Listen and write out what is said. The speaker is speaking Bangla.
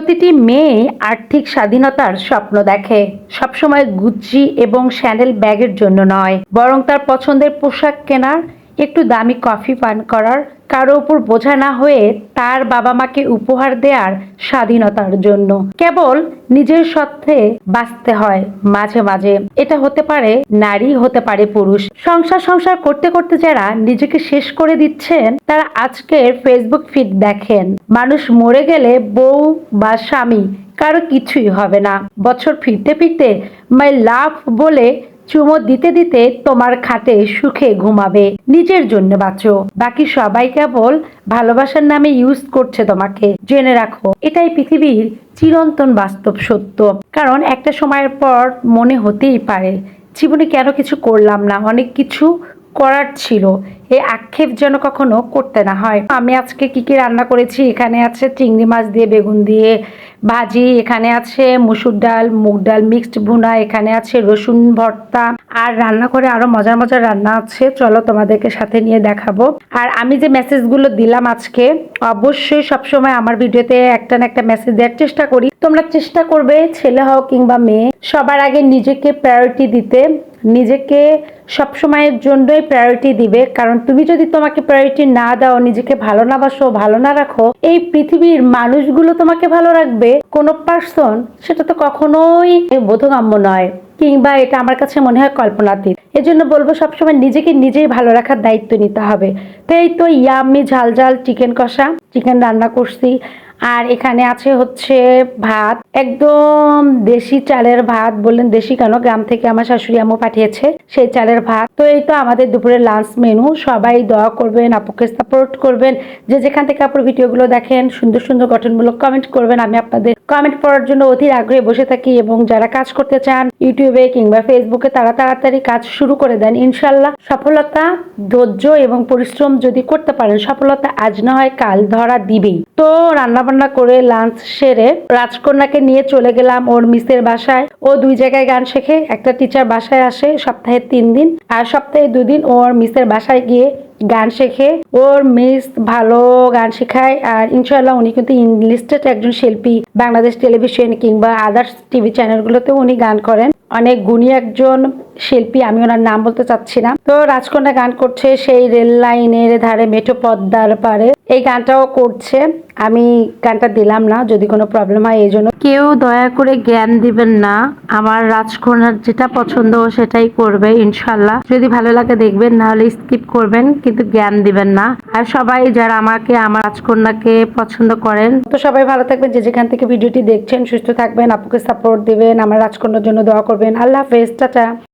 প্রতিটি মেয়ে আর্থিক স্বাধীনতার স্বপ্ন দেখে। সবসময় গুচ্ছি এবং স্যান্ডেল ব্যাগের জন্য নয়, বরং তার পছন্দের পোশাক কেনার, একটু দামি কফি পান করার কারও উপর বোঝা না হয়ে তার বাবা মাকে উপহার দেওয়ার স্বাধীনতার জন্য। কেবল নিজের সত্ত্বে বাঁচতে হয় মাঝে মাঝে। এটা হতে পারে নারী, হতে পারে পুরুষ। সংসার সংসার করতে করতে যারা নিজেকে শেষ করে দিচ্ছেন, তারা আজকের ফেসবুক ফিড দেখেন। মানুষ মরে গেলে বউ বা স্বামী কারও কিছুই হবে না। বছর ফিরতে ফিরতে মাই লাভ বলে চুমো দিতে দিতে তোমার খাটে সুখে ঘুমাবে। নিজের জন্য বাঁচো। বাকি সবাই কেবল ভালোবাসার নামে ইউজ করছে তোমাকে। জেনে রাখো, এটাই পৃথিবীর চিরন্তন বাস্তব সত্য। কারণ একটা সময়ের পর মনে হতেই পারে, জীবনে কেন কিছু করলাম না? অনেক কিছু করার ছিল। এই আক্ষেপ যেন কখনো করতে না হয়। আমি আজকে কি কি রান্না করেছি? এখানে আছে চিংড়ি মাছ দিয়ে, বেগুন দিয়ে ভাজি, এখানে আছে মুসুর ডাল, মুগ ডাল মিক্সড ভুনা, এখানে আছে রসুন ভর্তা। আর রান্না করে আরও মজার মজার রান্না আছে, চলো তোমাদেরকে সাথে নিয়ে দেখাবো। আর আমি যে মেসেজগুলো দিলাম আজকে, অবশ্যই সবসময় আমার ভিডিওতে একটা না একটা মেসেজ দেওয়ার চেষ্টা করি। তোমরা চেষ্টা করবে, ছেলে হও কিংবা মেয়ে, সবার আগে নিজেকে প্রায়োরিটি দিতে, নিজেকে সবসময়ের জন্যই প্রায়োরিটি দিবে। কারণ তুমি যদি তোমাকে প্রায়োরিটি না দাও, নিজেকে ভালো না বাসো, ভালো না রাখো, এই পৃথিবীর মানুষগুলো তোমাকে ভালো রাখবে। কোনো পার্সন সেটা তো কখনোই বোধগম্য নয়। কিংবা এটা আমার কাছে মনে হয় কল্পনাতীত। এজন্য বলব, সবসময় নিজেকে নিজেই ভালো রাখার দায়িত্ব নিতে হবে। তো এই তো ইয়াম্মি ঝাল ঝাল চিকেন কষা চিকেন রান্না করছি। আর এখানে আছে হচ্ছে ভাত, একদম দেশি চালের ভাত, বললেন দেশি কেন? গ্রাম থেকে আমার শাশুড়ি আম্মু পাঠিয়েছে সেই চালের ভাত। তো এই তো আমাদের দুপুরের লাঞ্চ মেনু সবাই দোয়া করবেন, আপুকে সাপোর্ট করবেন। যে যেখান থেকে আপুর ভিডিওগুলো দেখেন, সুন্দর সুন্দর গঠনমূলক কমেন্ট করবেন। আমি আপনাদের কমেন্ট পড়ার জন্য অধীর আগ্রহে বসে থাকি এবং যারা কাজ করতে চান ইউটিউবে কিংবা ফেসবুকে তারা তাড়াতাড়ি কাজ শুরু করে দেন। ইনশাল্লাহ সফলতা, ধৈর্য এবং পরিশ্রম যদি করতে পারেন, সফলতা আজ না হয় কাল ধরা দিবেই। তো রান্না বান্না করে লাঞ্চ সেরে রাজকন্যাকে নিয়ে চলে গেলাম ওর মিসের বাসায়। ও দুই জায়গায় গান শেখে, একটা টিচার বাসায় আসে সপ্তাহে তিন দিন, আর সপ্তাহে দুদিন ওর মিসের বাসায় গিয়ে গান শেখে। ওর মিস ভালো গান শেখায় আর ইনশাল্লাহ উনি কিন্তু ইংলিস্টেড একজন শিল্পী, বাংলাদেশ টেলিভিশন কিংবা আদার্স টিভি চ্যানেলগুলোতেও উনি গান করেন। অনেক গুণী একজন শিল্পী, আমি ওনার নাম বলতে চাচ্ছি না। তো রাজকন্যা গান করছে সেই রেল লাইনের ধারে মেঠো পদ্মার পারে এই গানটাও করছে। আমি গানটা দিলাম না, যদি কোনো প্রবলেম হয় এই জন্য। কেউ দয়া করে জ্ঞান দিবেন না, আমার রাজকন্যার যেটা পছন্দ সেটাই করবে ইনশাল্লাহ যদি ভালো লাগে দেখবেন, না হলে স্কিপ করবেন, কিন্তু জ্ঞান দিবেন না। আর সবাই যারা আমাকে, আমার রাজকন্যাকে পছন্দ করেন। তো সবাই ভালো থাকবেন, যে যেখান থেকে ভিডিওটি দেখছেন, সুস্থ থাকবেন, আপুকে সাপোর্ট দিবেন, আমার রাজকন্যার জন্য দোয়া করবেন। আল্লাহ হাফেজ, টাটা।